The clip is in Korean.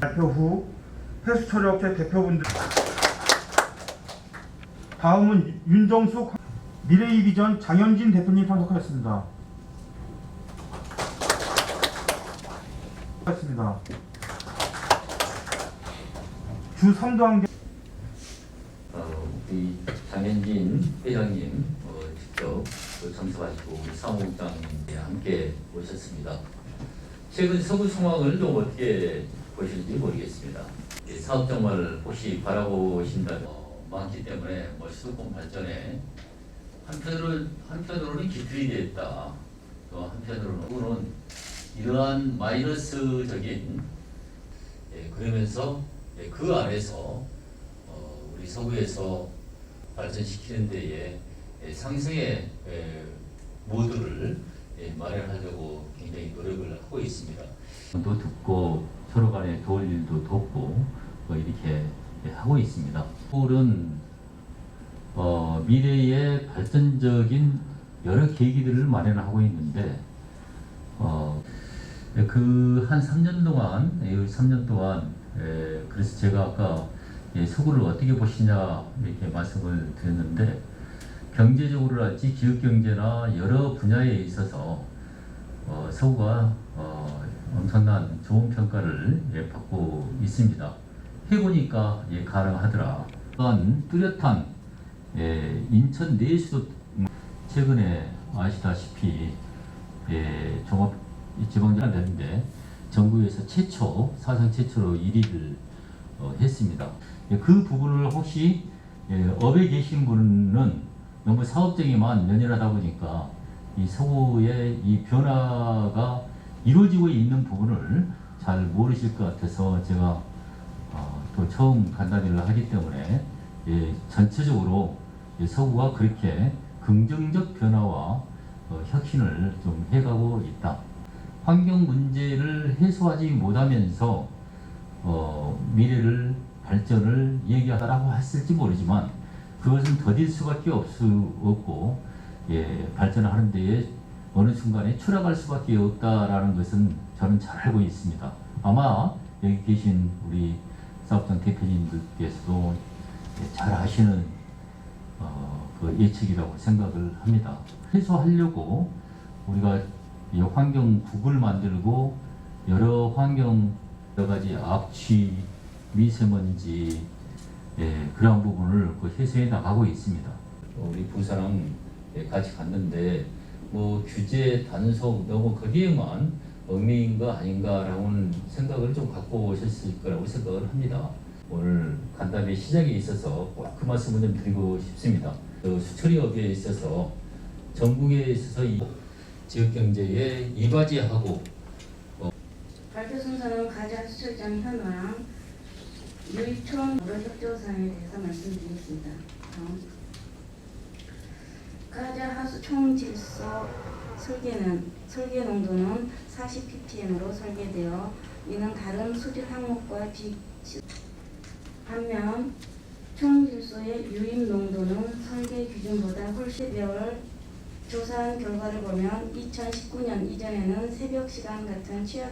발표 후 해수처리업체 대표분들 다음은 윤정숙 미래이비전 장현진 대표님 참석하였습니다. 하였습니다. 주 3도항 어, 우리 장현진 회장님 어, 직접 그 참석하시고 우리 사무국장님 함께 오셨습니다. 최근 서구 상황을 좀 어떻게 보시는지 모르겠습니다. 이 사업 정말 혹시 바라보신다면 어, 많기 때문에 뭐 수도권 발전에 한편으로 한편으로는 기틀이 됐다. 또 한편으로는 이러한 마이너스적인 예, 그러면서 예, 그 안에서 어, 우리 서구에서 발전시키는 데에 예, 상승의 예, 모드를 예, 마련하려고 굉장히 노력을 하고 있습니다. 또 듣고 서로 간에 도울 일도 돕고 뭐 이렇게 예, 하고 있습니다. 서울은 어, 미래의 발전적인 여러 계기들을 마련하고 있는데 어, 그한 3년 동안, 이 3년 동안, 에, 그래서 제가 아까 예, 서구를 어떻게 보시냐 이렇게 말씀을 드렸는데 경제적으로랄지 기업경제나 여러 분야에 있어서 어, 서구가 어, 엄청난 좋은 평가를 예, 받고 있습니다. 해보니까 예, 가능하더라. 또한 뚜렷한 예, 인천 내수도 최근에 아시다시피 예, 종합 지방자가 되는데 전국에서 최초 사상 최초로 1위를 어, 했습니다. 예, 그 부분을 혹시 예, 업에 계신 분은 너무 사업적이만 연연하다 보니까 이 서구의 이 변화가 이루어지고 있는 부분을 잘 모르실 것 같아서 제가 어, 또 처음 간담회를 하기 때문에 예, 전체적으로 예, 서구가 그렇게 긍정적 변화와 어, 혁신을 좀 해가고 있다. 환경 문제를 해소하지 못하면서 어, 미래를 발전을 얘기하다라고 했을지 모르지만 그것은 더딜 수밖에 없수 없고 예, 발전하는 데에 어느 순간에 추락할 수밖에 없다라는 것은 저는 잘 알고 있습니다. 아마 여기 계신 우리 사업장 대표님들께서도 예, 잘 아시는 어, 그 예측이라고 생각을 합니다. 해소하려고 우리가 이 환경 국을 만들고 여러 환경 여러 가지 악취, 미세먼지 예, 그런 부분을 그 해소해 나가고 있습니다. 우리 부사랑 예, 같이 갔는데 뭐 규제 단속 너무 거기에만 얽매인 거 아닌가라는 생각을 좀 갖고 오셨을 거라고 생각을 합니다. 오늘 간담회 시작에 있어서 꼭그 말씀을 좀 드리고 싶습니다. 그 수처리업에 있어서 전국에 있어서 이 지역 경제에 이바지하고 발표 순서는 가자 수출장 현황, 유입촌 무료 협조사항에 대해서 말씀드리겠습니다. 가자 하수 총 질소 설계는 설계 농도는 40ppm으로 설계되어 이는 다른 수질 항목과 비 반면 총 질소의 유입 농도는 설계 기준보다 훨씬 별 조사한 결과를 보면 2019년 이전에는 새벽 시간 같은 취약